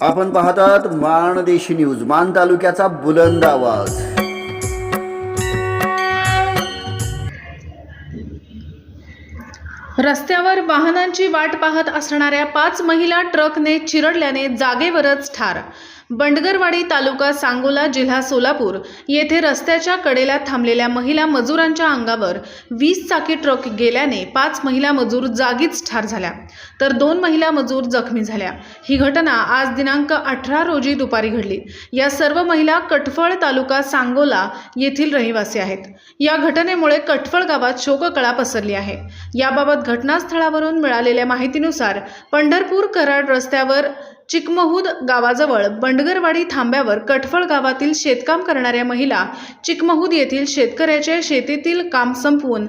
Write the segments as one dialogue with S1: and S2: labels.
S1: आपण पाहतात माणदेशी न्यूज मान तालुक्याचा बुलंद आवाज.
S2: रस्त्यावर वाहनांची वाट पाहत असणाऱ्या पाच महिला ट्रकने चिरडल्याने जागेवरच ठार बंडगरवाडी तालुका सांगोला जिल्हा सोलापूर येथे रस्त्याच्या कडेला थांबलेल्या महिला मजुरांच्या अंगावर वीस चाकी ट्रक गेल्याने पाच महिला मजूर जागीच ठार झाल्या. तर दोन महिला मजूर जखमी झाल्या. ही घटना आज दिनांक अठरा रोजी दुपारी घडली. या सर्व महिला कटफळ तालुका सांगोला येथील रहिवासी आहेत. या घटनेमुळे कटफळ गावात शोककळा पसरली आहे. याबाबत घटनास्थळावरून मिळालेल्या माहितीनुसार पंढरपूर कराड रस्त्यावर चिकमहूद गावाजवळ बंडगरवाडी थांब्यावर कटफळ गावातील शेतकाम करणाऱ्या महिला चिकमहूद येथील शेतकऱ्याच्या शेतीतील काम संपवून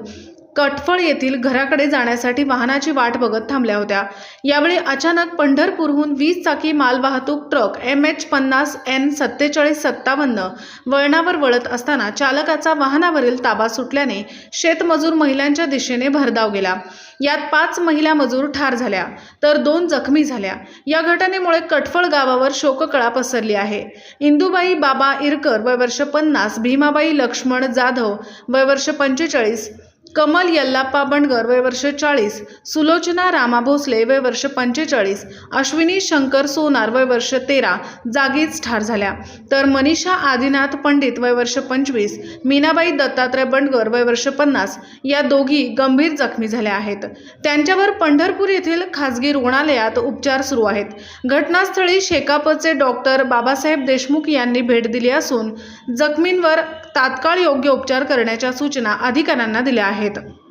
S2: कटफळ येथील घराकडे जाण्यासाठी वाहनाची वाट बघत थांबल्या होत्या. यावेळी अचानक पंढरपूरहून वीस चाकी मालवाहतूक ट्रक एम एच पन्नास एन सत्तेचाळीस सत्तावन्न वळणावर वळत असताना चालकाचा वाहनावरील ताबा सुटल्याने शेतमजूर महिलांच्या दिशेने भरधाव गेला. यात पाच महिला मजूर ठार झाल्या तर दोन जखमी झाल्या. या घटनेमुळे कटफळ गावावर शोककळा पसरली आहे. इंदुबाई बाबा इरकर वय वर्ष पन्नास भीमाबाई लक्ष्मण जाधव वय वर्ष पंचेचाळीस कमल यल्लाप्पा बंडगर वय वर्ष चाळीस. सुलोचना रामा भोसले वय वर्ष पंचेचाळीस. अश्विनी शंकर सोनार वय वर्ष तेरा. जागीच ठार झाल्या. तर मनीषा आदिनाथ पंडित वय वर्ष पंचवीस. मीनाबाई दत्तात्रय बंडगर वय वर्ष पन्नास. या दोघी गंभीर जखमी झाल्या आहेत. त्यांच्यावर पंढरपूर येथील खासगी रुग्णालयात उपचार सुरू आहेत. घटनास्थळी शेकापचे डॉक्टर बाबासाहेब देशमुख यांनी भेट दिली असून जखमींवर तात्काळ योग्य उपचार करण्याच्या सूचना अधिकाऱ्यांना दिल्या आहेत. आहेत